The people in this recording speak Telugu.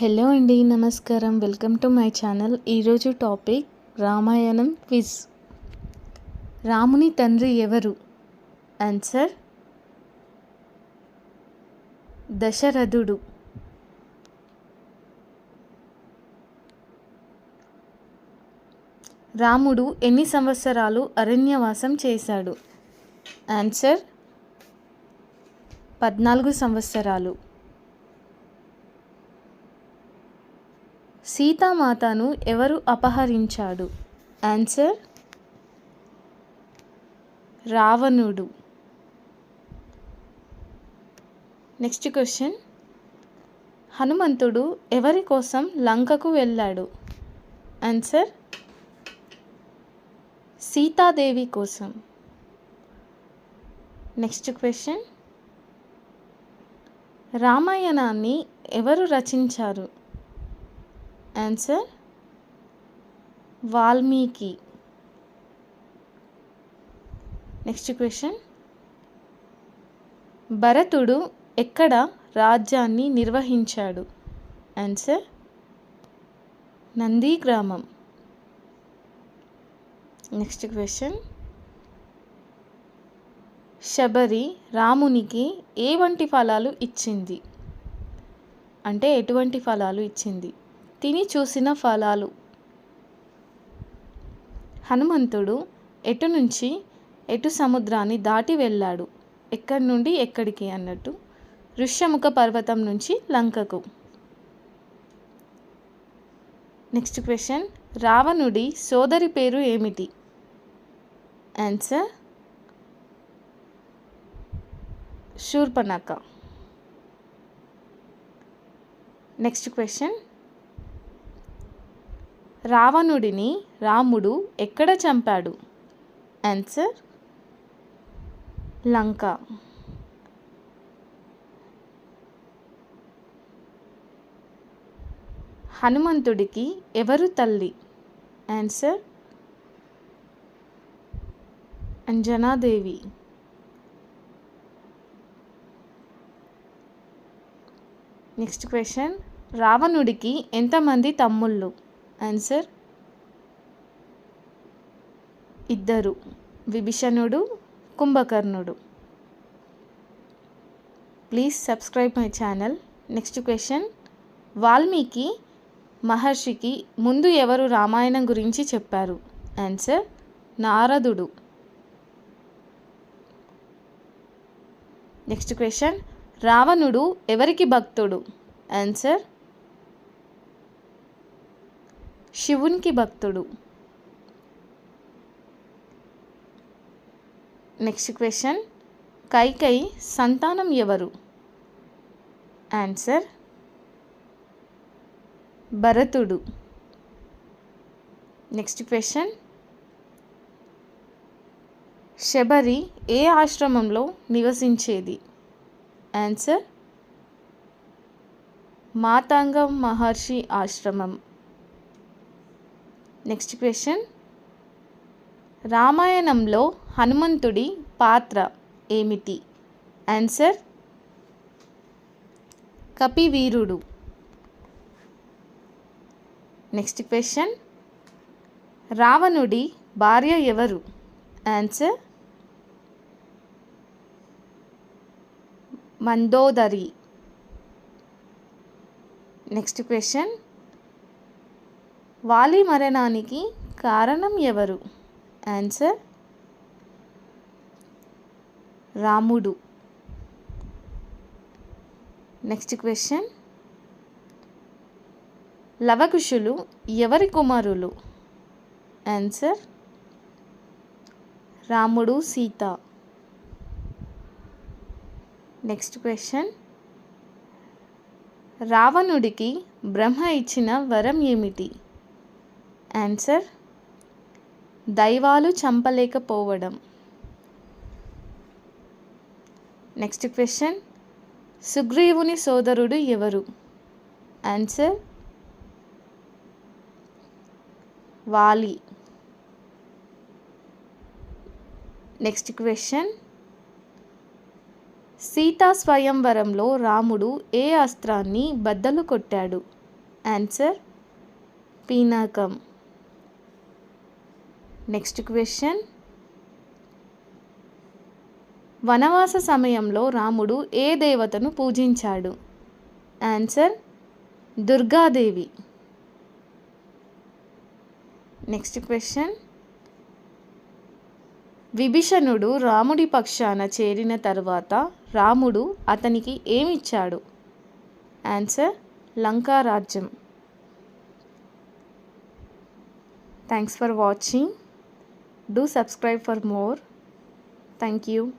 హలో అండి నమస్కారం. Welcome to my channel. ఈరోజు టాపిక్ రామాయణం క్విజ్. రాముని తండ్రి ఎవరు? ఆన్సర్ దశరథుడు. రాముడు ఎన్ని సంవత్సరాలు అరణ్యవాసం చేశాడు? ఆన్సర్ పద్నాలుగు సంవత్సరాలు. సీతామాతను ఎవరు అపహరించాడు? ఆన్సర్ రావణుడు. నెక్స్ట్ క్వశ్చన్ హనుమంతుడు ఎవరి కోసం లంకకు వెళ్ళాడు? ఆన్సర్ సీతాదేవి కోసం. నెక్స్ట్ క్వశ్చన్ రామాయణాన్ని ఎవరు రచించారు? ఆన్సర్ వాల్మీకి నెక్స్ట్ క్వశ్చన్ భరతుడు ఎక్కడ రాజ్యాన్ని నిర్వహించాడు answer Nandigramam next question Shabari రామునికి ఏ వంటి ఫలాలు ఇచ్చింది? అంటే ఎటువంటి ఫలాలు ఇచ్చింది? తిని చూసిన ఫలాలు. హనుమంతుడు ఎటు నుంచి ఎటు సముద్రాన్ని దాటి వెళ్ళాడు? ఎక్కడి నుండి ఎక్కడికి అన్నట్టు ఋష్యముఖ పర్వతం నుంచి లంకకు. Next question. రావణుడి సోదరి పేరు ఏమిటి? Answer Shurpanakha next question. రావణుడిని రాముడు ఎక్కడ చంపాడు? ఆన్సర్ లంక. హనుమంతుడికి ఎవరు తల్లి? ఆన్సర్ అంజనాదేవి. నెక్స్ట్ క్వశ్చన్ రావణుడికి ఎంతమంది తమ్ముళ్ళు? ఆన్సర్ ఇద్దరు. విభీషణుడు కుంభకర్ణుడు. Please subscribe my channel next question Valmiki మహర్షికి ముందు ఎవరు రామాయణం గురించి చెప్పారు? ఆన్సర్ నారదుడు. నెక్స్ట్ క్వశ్చన్ రావణుడు ఎవరికి భక్తుడు? ఆన్సర్ శివునికి భక్తుడు. నెక్స్ట్ క్వశ్చన్ కైకై సంతానం ఎవరు? ఆన్సర్ భరతుడు. నెక్స్ట్ క్వశ్చన్ శబరి ఏ ఆశ్రమంలో నివసించేది? ఆన్సర్ మాతాంగం మహర్షి ఆశ్రమం. నెక్స్ట్ క్వశ్చన్ రామాయణంలో హనుమంతుడి పాత్ర ఏమిటి? ఆన్సర్ కపివీరుడు. నెక్స్ట్ క్వశ్చన్ రావణుడి భార్య ఎవరు? Answer Mandodari. Next question Vali మరణానికి కారణం ఎవరు? ఆన్సర్. రాముడు. Next question. లవకుశులు ఎవరి కుమారులు? ఆన్సర్. రాముడు సీత. Next question. రావణుడికి బ్రహ్మ ఇచ్చిన వరం ఏమిటి? ఆన్సర్ దైవాలు చంపలేకపోవడం. నెక్స్ట్ క్వశ్చన్ సుగ్రీవుని సోదరుడు ఎవరు? Answer Vali. Next question Sita స్వయంవరంలో రాముడు ఏ అస్త్రాన్ని బద్దలు కొట్టాడు? ఆన్సర్ పీనాకం. నెక్స్ట్ క్వశ్చన్ వనవాస సమయంలో రాముడు ఏ దేవతను పూజించాడు? ఆన్సర్ దుర్గాదేవి. నెక్స్ట్ క్వశ్చన్ విభీషణుడు రాముడి పక్షాన చేరిన తర్వాత రాముడు అతనికి ఏమిచ్చాడు? Answer లంకారాజ్యం. Thanks for watching Do subscribe for more. Thank you.